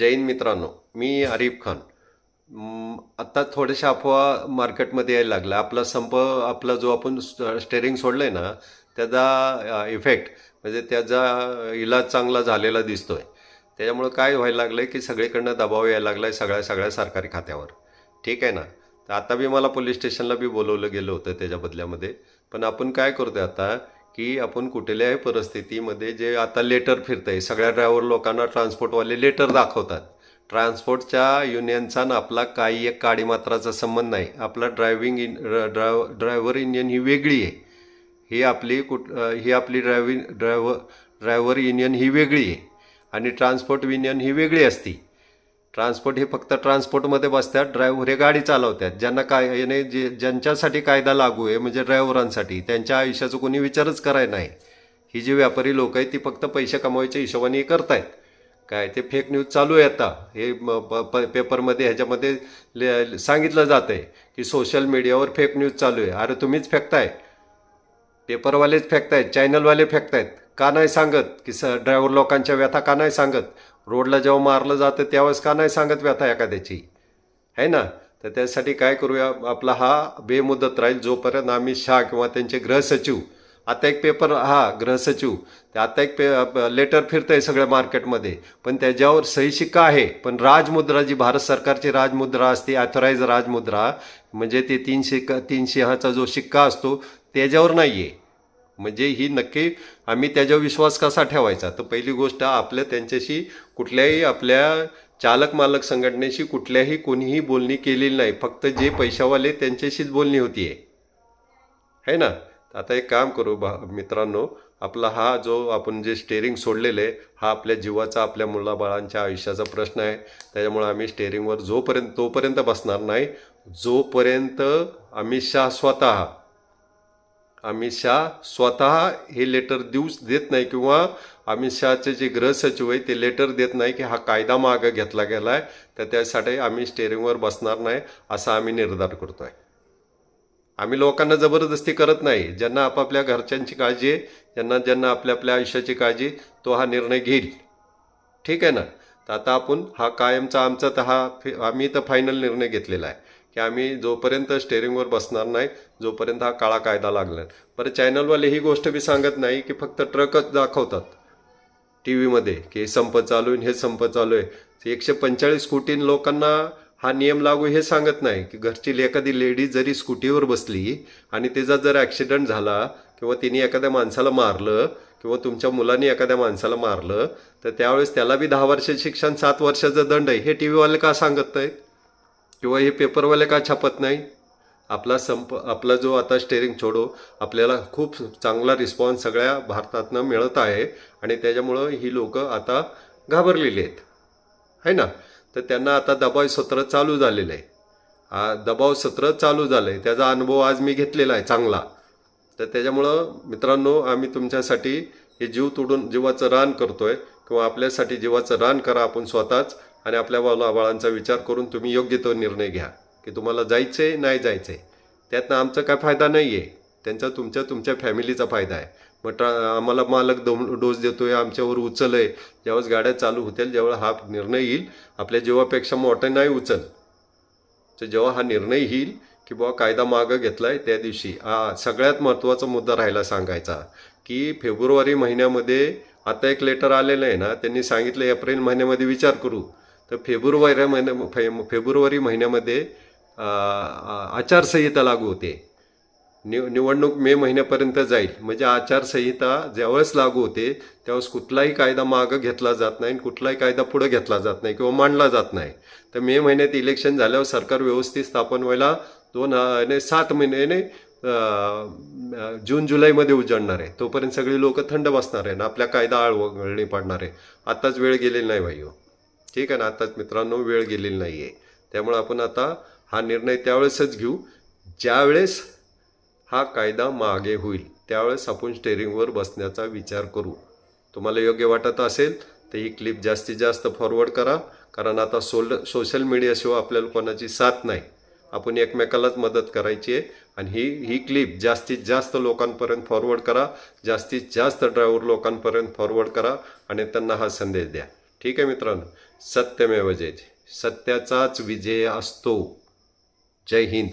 जैन मित्रांनो मी आरिफ खान. आत्ता थोड्याशा अफवा मार्केटमध्ये यायला लागला आपला संप आपला जो आपण स्टेरिंग सोडलं आहे ना त्याचा इफेक्ट म्हणजे त्याचा इलाज चांगला झालेला दिसतो आहे त्याच्यामुळं काय व्हायला लागलं आहे की सगळीकडनं दबाव यायला लागला आहे सगळ्या सगळ्या सरकारी खात्यावर. ठीक आहे ना? तर आता बी मला पोलीस स्टेशनला बी बोलवलं गेलं होतं त्याच्या बदल्यामध्ये. पण आपण काय करतोय आता की आपण कुठल्याही परिस्थितीमध्ये जे आता लेटर फिरतंय सगळ्या ड्रायव्हर लोकांना ट्रान्सपोर्टवाले लेटर दाखवतात. ट्रान्सपोर्टच्या युनियनचा आपला काही एक काडीमात्राचा संबंध नाही. आपला driving in drive driver union ही वेगळी आहे. ही आपली कुठ ही आपली ड्रायव्हिंग ड्रायव्हर ड्रायव्हर युनियन ही वेगळी आहे. आणि ट्रान्सपोर्ट युनियन ही वेगळी असती. ट्रान्सपोर्ट हे फक्त ट्रान्सपोर्टमध्ये बसतात ड्रायव्हर हे गाडी चालवतात. ज्यांना काय याने जे ज्यांच्यासाठी कायदा लागू आहे म्हणजे ड्रायव्हरांसाठी त्यांच्या आयुष्याचा कोणी विचारच कराय नाही. ही जी व्यापारी लोक आहेत ती फक्त पैसे कमवायच्या हिशोबाने करतायत. काय ते फेक न्यूज चालू आहे आता. हे प- प- पेपरमध्ये ह्याच्यामध्ये ले- सांगितलं जातं आहे की सोशल मीडियावर फेक न्यूज चालू आहे. अरे तुम्हीच फेकताय. पेपरवालेच फेकतायत चॅनलवाले फेकतायत. का नाही सांगत? की स ड्रायव्हर लोकांच्या व्यथा का नाही सांगत? रोडला जेव्हा मारलं जातं त्यावेळेस का नाही सांगत व्यथा एखाद्याची? आहे ना? तर त्यासाठी काय करूया? आपला हा बेमुदत राहील. जोपर्यंत आम्ही शाह किंवा त्यांचे गृहसचिव आता एक पेपर हा गृहसचिव ते आता एक पे लेटर फिरतं आहे सगळ्या मार्केटमध्ये पण त्याच्यावर सही शिक्का आहे. पण राजमुद्रा जी भारत सरकारची राजमुद्रा असते ऑथोराईज राजमुद्रा म्हणजे ते तीन शिक्का तीन सिंहाचा जो शिक्का असतो त्याच्यावर नाही आहे म्हणजे ही नक्की आम्ही त्याच्यावर विश्वास कसा ठेवायचा? तर पहिली गोष्ट आपल्या त्यांच्याशी कुठल्याही आपल्या चालक मालक संघटनेशी कुठल्याही कोणीही बोलणी केलेली नाही. फक्त जे पैशावाले त्यांच्याशीच बोलणी होती आहे है ना? आता एक काम करू बा मित्रांनो आपला हा जो आपण जे स्टेअरिंग सोडलेलं आहे हा आपल्या जीवाचा आपल्या मुलाबाळांच्या आयुष्याचा प्रश्न आहे. त्याच्यामुळे आम्ही स्टेअरिंगवर जोपर्यंत तोपर्यंत बसणार नाही जोपर्यंत अमित शाह स्वतः अमित शहा स्वतः हे लेटर देऊच देत नाही किंवा अमित शहाचे जे गृहसचिव आहे ते लेटर देत नाही की हा कायदा मागं घेतला गेला आहे तर त्यासाठी आम्ही स्टेअरिंगवर बसणार नाही असा आम्ही निर्धार करतो आहे आम्ही लोकांना जबरदस्ती करत नाही. ज्यांना आपापल्या घरच्यांची काळजी आहे ज्यांना ज्यांना आपल्या आपल्या आयुष्याची काळजी तो हा निर्णय घेईल. ठीक आहे ना? तर आता आपण हा कायमचा आमचा तर हा फि- आम्ही तर फायनल निर्णय घेतलेला आहे. की आम्ही जोपर्यंत स्टेअरिंगवर बसणार नाही जोपर्यंत हा काळा कायदा लागला नाही. बरं चॅनलवाले ही गोष्ट बी सांगत नाही की फक्त ट्रकच दाखवतात टी व्हीमध्ये की हे संप चालू आहे हे संप चालू आहे. एकशे पंचेचाळीस कोटी लोकांना हा नियम लागू हे सांगत नाही की घरची एखादी लेडी जरी स्कूटीवर बसली आणि तिचा जर ॲक्सिडेंट झाला किंवा तिने एखाद्या माणसाला मारलं किंवा तुमच्या मुलांनी एखाद्या माणसाला मारलं तर त्यावेळेस त्याला बी दहा वर्ष शिक्षण सात वर्षाचा दंड आहे. हे टी व्हीवाले का सांगत नाहीत किंवा हे पेपरवाले का छापत नाही? आपला संप आपला जो आता स्टेअरिंग छोडो आपल्याला खूप चांगला रिस्पॉन्स सगळ्या भारतातनं मिळत आहे आणि त्याच्यामुळं ही लोक आता घाबरलेली आहेत. है ना? तर त्यांना आता दबाव सत्र चालू झालेलं आहे. हा दबाव सत्र चालू झालं आहे त्याचा अनुभव आज मी घेतलेला आहे चांगला. तर त्याच्यामुळं मित्रांनो आम्ही तुमच्यासाठी हे जीव तोडून जीवाचं रान करतोय किंवा आपल्यासाठी जीवाचं रान करा आपण स्वतःच आणि आपल्या बाला बाळांचा विचार करून तुम्ही योग्य तो निर्णय घ्या. की तुम्हाला जायचं आहे नाही जायचं आहे त्यातनं आमचा काय फायदा नाही आहे त्यांचा तुमच्या तुमच्या फॅमिलीचा फायदा आहे. मग ट्रा आम्हाला मालक दो डोस देतोय आमच्यावर उचल आहे ज्यावेळेस गाड्या चालू होतील ज्यावेळेस हा निर्णय येईल आपल्या जीवापेक्षा मोठं नाही उचल. तर जेव्हा हा निर्णय येईल की बुवा कायदा मागं घेतलाय त्या दिवशी. हा सगळ्यात महत्त्वाचा मुद्दा राहिला सांगायचा. की फेब्रुवारी महिन्यामध्ये आता एक लेटर आलेलं आहे ना त्यांनी सांगितलं एप्रिल महिन्यामध्ये विचार करू. तर फेब्रुवारी महिन्या फे- फेब्रुवारी महिन्यामध्ये आचारसंहिता लागू होते. निव निवडणूक मे महिन्यापर्यंत जाईल. म्हणजे आचारसंहिता ज्यावेळेस लागू होते त्यावेळेस कुठलाही कायदा मागं घेतला जात नाही आणि कुठलाही कायदा पुढं घेतला जात नाही किंवा मांडला जात नाही. तर मे महिन्यात इलेक्शन झाल्यावर सरकार व्यवस्थित स्थापन व्हायला दोन आणि सात महिने जून जुलैमध्ये उजळणार आहे. तोपर्यंत सगळी लोक थंड बसणार आहे आणि आपल्या कायदा आळवळणी पाडणार आहे आत्ताच वेळ गेलेली नाही भाई हो. ठीक आहे ना आताच मित्रांनो वेळ गेलेली नाही आहे त्यामुळे आपण आता हा निर्णय त्यावेळेसच घेऊ. ज्यावेळेस हा कायदा मागे होईल त्यावेळेस आपण स्टेरिंगवर बसण्याचा विचार करू. तुम्हाला योग्य वाटत असेल तर ही क्लिप जास्तीत जास्त फॉरवर्ड करा कारण आता सोल सोशल मीडियाशिवाय आपल्याला कोणाची साथ नाही. आपण एकमेकालाच मदत करायची आहे आणि ही ही क्लिप जास्तीत जास्त लोकांपर्यंत फॉरवर्ड करा जास्तीत जास्त ड्रायव्हर लोकांपर्यंत फॉरवर्ड करा आणि त्यांना हा संदेश द्या. ठीक आहे मित्रांनो? सत्यमेव जयते सत्याचाच विजय असतो. जय हिंद.